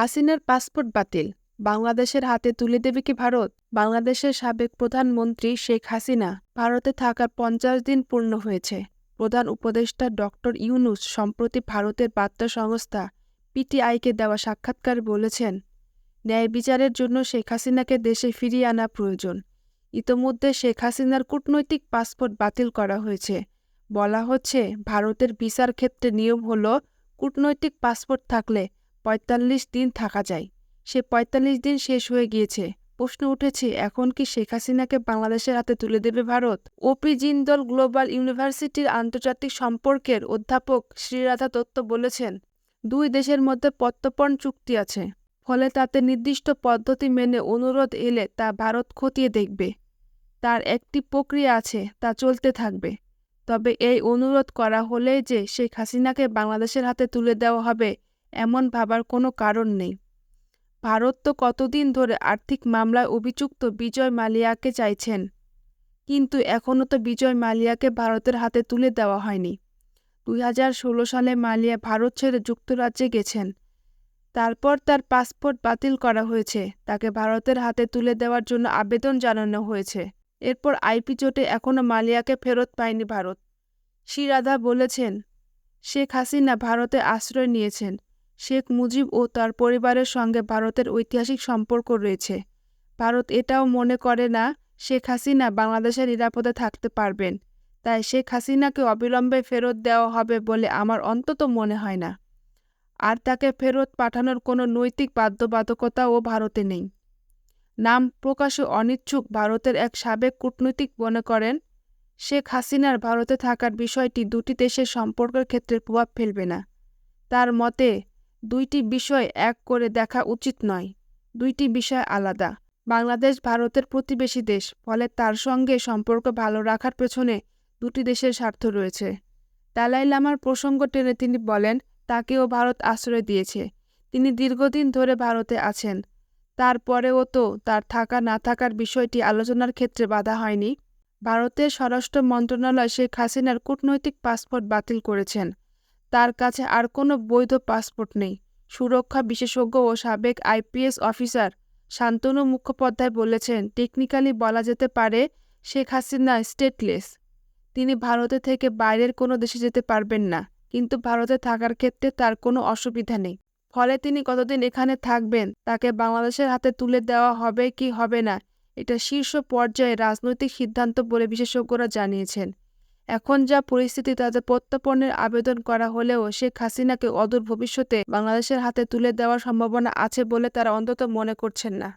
হাসিনার পাসপোর্ট বাতিল। বাংলাদেশের হাতে তুলে দেবে কি ভারত? বাংলাদেশের সাবেক প্রধানমন্ত্রী শেখ হাসিনা ভারতে থাকার পঞ্চাশ দিন পূর্ণ হয়েছে। প্রধান উপদেষ্টা ডক্টর ইউনুস সম্প্রতি ভারতের বার্তা সংস্থা পিটিআইকে দেওয়া সাক্ষাৎকারে বলেছেন, ন্যায় বিচারের জন্য শেখ হাসিনাকে দেশে ফিরিয়ে আনা প্রয়োজন। ইতোমধ্যে শেখ হাসিনার কূটনৈতিক পাসপোর্ট বাতিল করা হয়েছে। বলা হচ্ছে, ভারতের ভিসার ক্ষেত্রে নিয়ম হল, কূটনৈতিক পাসপোর্ট থাকলে পঁয়তাল্লিশ দিন থাকা যায়। সে পঁয়তাল্লিশ দিন শেষ হয়ে গিয়েছে। প্রশ্ন উঠেছে, এখন কি শেখ হাসিনাকে বাংলাদেশের হাতে তুলে দেবে ভারত? ওপি জিন্দল গ্লোবাল ইউনিভার্সিটির আন্তর্জাতিক সম্পর্কের অধ্যাপক শ্রীরাধা দত্ত বলেছেন, দুই দেশের মধ্যে প্রত্যর্পণ চুক্তি আছে। ফলে তাতে নির্দিষ্ট পদ্ধতি মেনে অনুরোধ এলে তা ভারত খতিয়ে দেখবে। তার একটি প্রক্রিয়া আছে, তা চলতে থাকবে। তবে এই অনুরোধ করা হলেই যে শেখ হাসিনাকে বাংলাদেশের হাতে তুলে দেওয়া হবে এমন ভাবার কোনো কারণ নেই। ভারত তো কতদিন ধরে আর্থিক মামলায় অভিযুক্ত বিজয় মালিয়াকে চাইছেন। কিন্তু এখনও তো বিজয় মালিয়াকে ভারতের হাতে তুলে দেওয়া হয়নি। দুই হাজার ষোলো সালে মালিয়া ভারত ছেড়ে যুক্তরাজ্যে গেছেন। তারপর তার পাসপোর্ট বাতিল করা হয়েছে। তাকে ভারতের হাতে তুলে দেওয়ার জন্য আবেদন জানানো হয়েছে। এরপর আইপি জোটে এখনও মালিয়াকে ফেরত পায়নি ভারত। শ্রীরাধা বলেছেন, শেখ হাসিনা ভারতে আশ্রয় নিয়েছেন। শেখ মুজিব ও তার পরিবারের সঙ্গে ভারতের ঐতিহাসিক সম্পর্ক রয়েছে। ভারত এটাও মনে করে না শেখ হাসিনা বাংলাদেশে নিরাপদে থাকতে পারবেন। তাই শেখ হাসিনাকে অবিলম্বে ফেরত দেওয়া হবে বলে আমার অন্তত মনে হয় না। আর তাকে ফেরত পাঠানোর কোনো নৈতিক বাধ্যবাধকতাও ভারতে নেই। নাম প্রকাশে অনিচ্ছুক ভারতের এক সাবেক কূটনৈতিক মনে করেন, শেখ হাসিনার ভারতে থাকার বিষয়টি দুটি দেশের সম্পর্কের ক্ষেত্রে প্রভাব ফেলবে না। তার মতে দুইটি বিষয় এক করে দেখা উচিত নয়, দুইটি বিষয় আলাদা। বাংলাদেশ ভারতের প্রতিবেশী দেশ, ফলে তার সঙ্গে সম্পর্ক ভালো রাখার পেছনে দুটি দেশের স্বার্থ রয়েছে। দালাই লামার প্রসঙ্গ টেনে তিনি বলেন, তাকেও ভারত আশ্রয় দিয়েছে। তিনি দীর্ঘদিন ধরে ভারতে আছেন। তারপরেও তো তার থাকা না থাকার বিষয়টি আলোচনার ক্ষেত্রে বাধা হয়নি। ভারতের স্বরাষ্ট্র মন্ত্রণালয় শেখ হাসিনার কূটনৈতিক পাসপোর্ট বাতিল করেছেন। তার কাছে আর কোনো বৈধ পাসপোর্ট নেই। সুরক্ষা বিশেষজ্ঞ ও সাবেক আইপিএস অফিসার শান্তনু মুখোপাধ্যায় বলেছেন, টেকনিক্যালি বলা যেতে পারে শেখ হাসিনা স্টেটলেস। তিনি ভারতে থেকে বাইরের কোনো দেশে যেতে পারবেন না, কিন্তু ভারতে থাকার ক্ষেত্রে তার কোনো অসুবিধা নেই। ফলে তিনি কতদিন এখানে থাকবেন, তাকে বাংলাদেশের হাতে তুলে দেওয়া হবে কি হবে না, এটা শীর্ষ পর্যায়ে রাজনৈতিক সিদ্ধান্ত বলে বিশেষজ্ঞরা জানিয়েছেন। এখন যা পরিস্থিতি তাদের প্রত্যাপনের আবেদন করা হলেও শেখ হাসিনাকে অদূর ভবিষ্যতে বাংলাদেশের হাতে তুলে দেওয়ার সম্ভাবনা আছে বলে তারা অন্তত মনে করছেন না।